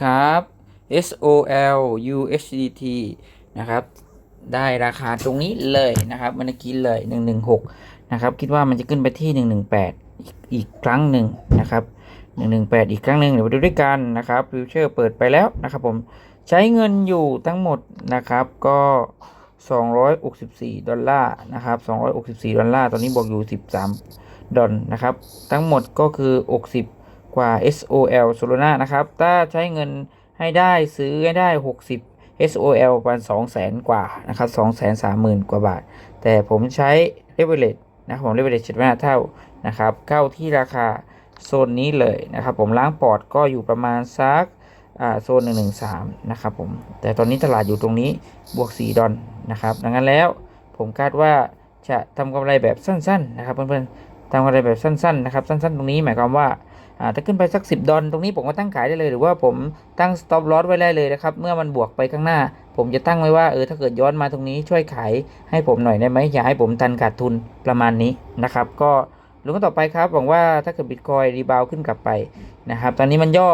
ครับ SOL USDT นะครับ ได้ราคาตรงนี้เลยนะครับเมื่อกี้เลย 116 นะครับ คิดว่ามันจะขึ้นไปที่ 118 อีกครั้งหนึ่งนะครับ 118 อีกครั้งหนึ่งเดี๋ยวไปดูด้วยกันนะครับฟิวเจอร์เปิดไปแล้วนะครับผมใช้เงินอยู่ทั้งหมดนะครับก็ 264 ดอลลาร์นะครับ 264 ดอลลาร์ ตอนนี้บวกอยู่ 13 ดอลนะครับ ทั้งหมดก็คือ 60 กว่า SOL Solana นะครับ ถ้าใช้เงินให้ได้ซื้อให้ได้ 60 SOL ประมาณ200,000 กว่านะครับ230,000 กว่าบาท แต่ผมใช้ leverage นะครับผม leverage 75เท่านะครับ เข้าที่ราคาโซนนี้เลยนะครับผมล้างปอดก็อยู่ประมาณสักอ่าโซน 113 นะครับผม แต่ตอนนี้ตลาดอยู่ตรงนี้บวก 4 ดอลนะครับ ดังนั้นแล้วผมคาดว่าจะทำกำไรแบบสั้น ๆ นะครับเพื่อนๆทำกำไรแบบสั้น ๆ นะครับ สั้น ๆ ตรงนี้หมายความว่า ถ้าขึ้นไปสัก 10 ดอลตรงนี้ผมก็ตั้งขายได้เลย หรือว่าผมตั้ง stop loss ไว้ได้เลยนะครับ เมื่อมันบวกไปข้างหน้า ผมจะตั้งไว้ว่าเออถ้าเกิดย้อนมาตรงนี้ช่วยขายให้ผมหน่อยได้ไหมอย่าให้ผมตันขาดทุนประมาณนี้นะครับ ก็ลุ้นกันต่อไปครับหวังว่าถ้าเกิดบิตคอยรีบาวขึ้นกลับไปนะครับ ตอนนี้มันย่อ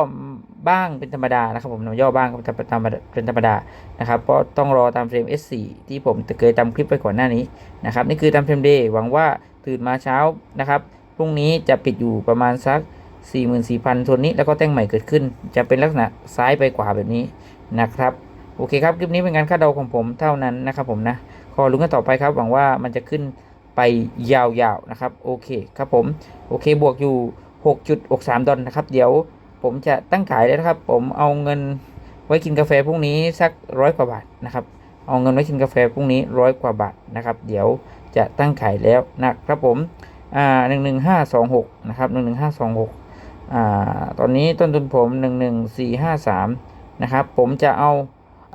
บ้างเป็นธรรมดานะครับผมย่อบ้างเป็นธรรมดาเป็นธรรมดานะครับเพราะต้องรอตามเฟรม S4 ที่ผมเคยทำคลิปไปก่อนหน้านี้นะครับนี่คือตามเฟรม day หวังว่าตื่นมาเช้านะครับพรุ่งนี้จะปิดอยู่ประมาณสัก 44,000โซนนี้แล้วก็แต้งใหม่เกิดขึ้น จะเป็นลักษณะซ้ายไปขวาแบบนี้นะครับโอเคครับคลิปนี้เป็นการคาดเดาของผมเท่านั้นนะครับผมนะขอลุ้นกันต่อไปครับ หวังว่ามันจะขึ้นไปยาวๆนะครับโอเคครับผมโอเคบวกอยู่ 6.63 ดอลนะครับ เดี๋ยวผมจะตั้งขายเลยนะครับ ผมเอาเงินไว้กินกาแฟพรุ่งนี้สักร้อยกว่าบาทนะครับเอาเงินไว้กินกาแฟพรุ่งนี้ร้อยกว่าบาทนะครับ เดี๋ยวจะตั้งขายแล้วนะครับผมอ่าหนึ่งหนึ่งห้าสองหกนะครับหนึ่งหนึ่งห้าสองหก อ่าตอนนี้ต้นทุนผมหนึ่งหนึ่งสี่ห้าสามนะครับ ผมจะเอา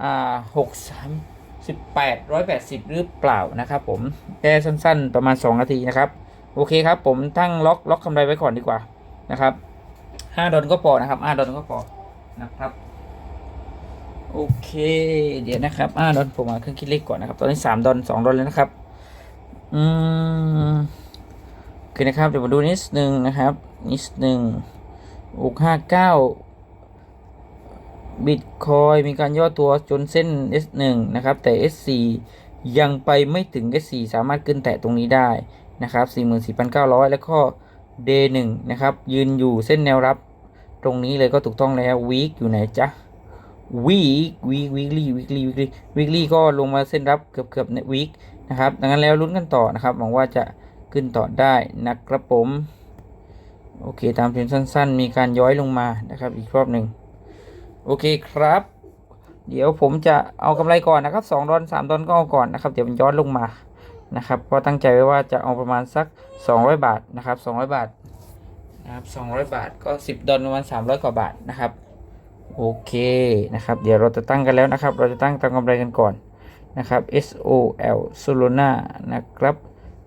อ่าหกสามสิบแปดร้อยแปดสิบหรือเปล่านะครับ ผมแค่สั้น ๆ ประมาณสองนาทีนะครับ โอเคครับ ผมตั้งล็อกล็อกกำไรไว้ก่อนดีกว่านะครับห้าดอลก็พอนะครับห้าดอลก็พอนะครับโอเค เดี๋ยวนะครับห้าดอลผมมาเครื่องคิดเลขก่อนนะครับ ตอนนี้สามดอลสองดอลแล้วนะครับ อืมโอเคนะครับ เดี๋ยวมาดูนิดหนึ่งนะครับ นิดหนึ่ง อกห้าเก้าบิตคอยมีการย่อตัวจนเส้น S1 นะครับ แต่ S4 ยังไปไม่ถึง S4 สามารถขึ้นแตะตรงนี้ได้นะครับ 44,900 แล้วก็ D1 นะครับ ยืนอยู่เส้นแนวรับตรงนี้เลยก็ถูกต้องแล้ววีคอยู่ไหนจ๊ะวีควีควีคลี่วีคลี่วีคลี่วีคลี่ก็ลงมาเส้นรับเกือบเกือบในวีคนะครับ ดังนั้นแล้วลุ้นกันต่อนะครับ หวังว่าจะขึ้นต่อได้นะครับผม โอเค ตามเพียงสั้น ๆ มีการย้อยลงมานะครับ อีกรอบหนึ่งโอเคครับ เดี๋ยวผมจะเอากำไรก่อนนะครับ2ดอล3ดอลก็เอาก่อนนะครับ เดี๋ยวมันย้อนลงมานะครับเพราะตั้งใจไว้ว่าจะเอาประมาณสัก 200 บาทนะครับ200 บาทนะครับ200 บาทก็ 10 ดอลประมาณ300 กว่าบาทนะครับโอเคนะครับ เดี๋ยวเราจะตั้งกันแล้วนะครับ เราจะตั้งตามกำไรกันก่อนนะครับ SOL Solana นะครับ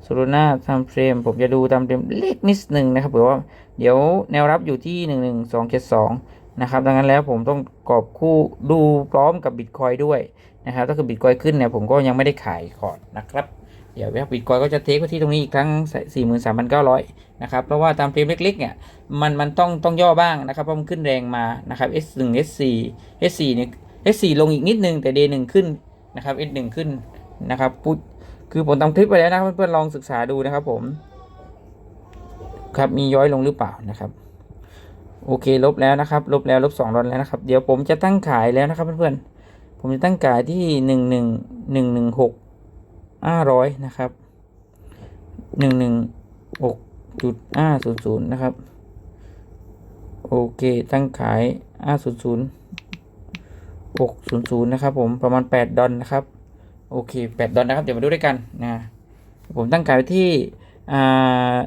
โซโลนาทำเฟรม ผมจะดูตามเฟรมเล็กนิดหนึ่งนะครับเผื่อว่าเดี๋ยวแนวรับอยู่ที่1 1 2 7 2นะครับดังนั้นแล้วผมต้องกรอบคู่ดูพร้อมกับบิตคอยด้วยนะครับถ้าเกิดบิตคอยขึ้นเนี่ยผมก็ยังไม่ได้ขายก่อนนะครับเดี๋ยวบิตคอยก็จะเทคไปที่ตรงนี้อีกครั้ง 43,900 นะครับ เพราะว่าตามเฟรมเล็กๆ เนี่ย มัน มันต้อง ต้องย่อบ้างนะครับ เพราะมันขึ้นแรงมา นะครับ S1 S4 S4 เนี่ย S4 ลงอีกนิดนึง แต่ D1 ขึ้น นะครับ S1 ขึ้น นะครับปุ๊บ คือผมทำคลิปไปแล้วนะครับเพื่อนๆลองศึกษาดูนะครับ ผม ครับมีย้อยลงหรือเปล่านะครับ โอเคลบแล้วนะครับ ลบแล้วลบสองดอลแล้วนะครับ เดี๋ยวผมจะตั้งขายแล้วนะครับเพื่อนๆผมจะตั้งขายที่หนึ่งหนึ่งหนึ่งหนึ่งหกห้าร้อยนะครับหนึ่งหนึ่งหกจุดห้าศูนย์ศูนย์นะครับ โอเคตั้งขายห้าศูนย์ศูนย์หกศูนย์ศูนย์นะครับ ผมประมาณแปดดอลนะครับ โอเคแปดดอลนะครับ เดี๋ยวมาดูด้วยกันนะผมตั้งขายไว้ที่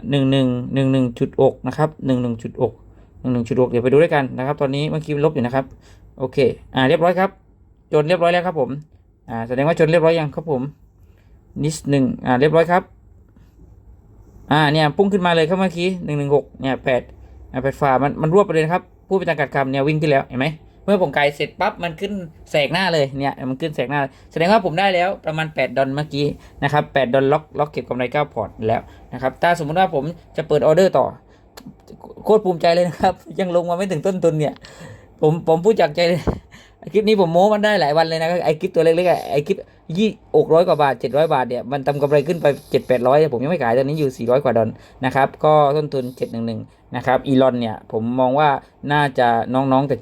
หนึ่งหนึ่งหนึ่งหนึ่งจุดอกนะครับหนึ่งหนึ่งจุดอกหนึ่งหนึ่งจุดอกเดี๋ยวไปดูด้วยกันนะครับ ตอนนี้เมื่อกี้ลบอยู่นะครับ โอเค อ่า เรียบร้อยครับ จนเรียบร้อยแล้วครับผม อ่า แสดงว่าจนเรียบร้อยยังครับผม นิดหนึ่งอ่า เรียบร้อยครับ อ่า เนี่ย พุ่งขึ้นมาเลยครับเมื่อกี้หนึ่งหนึ่งหกเนี่ยแปดอ่าแปดฝ่ามัน มันรวบไปเลยครับผู้เป็นทางการคำเนี่ยวิ่งขึ้นแล้ว เห็นไหม เมื่อผมไกลเสร็จปั๊บมันขึ้นแสกหน้าเลยเนี่ยมันขึ้นแสกหน้า แสดงว่าผมได้แล้วประมาณ 8 ดอลเมื่อกี้นะครับ8ดอลล็อกล็อกเก็บกำไร9พอร์ตแล้วนะครับถ้าสมมุติว่าผมจะเปิดออเดอร์ต่อโคตรภูมิใจเลยนะครับ ยังลงมาไม่ถึงต้นทุนเนี่ยผมผมพูดจากใจเลยไอคลิปนี้ผมโม้มันได้หลายวันเลยนะไอคลิปตัวเล็กๆไอคลิปยี่อกร้อยกว่าบาทเจ็ดร้อยบาทเนี่ยมันทำกำไรขึ้นไปเจ็ดแปดร้อยผมยังไม่ขายตอนนี้อยู่สี่ร้อยกว่าดอลนะครับก็ต้นทุนเจ็ดหนึ่งหนึ่งนะครับอีลอนเนี่ยผมมองว่าน่าจะน้องๆแต่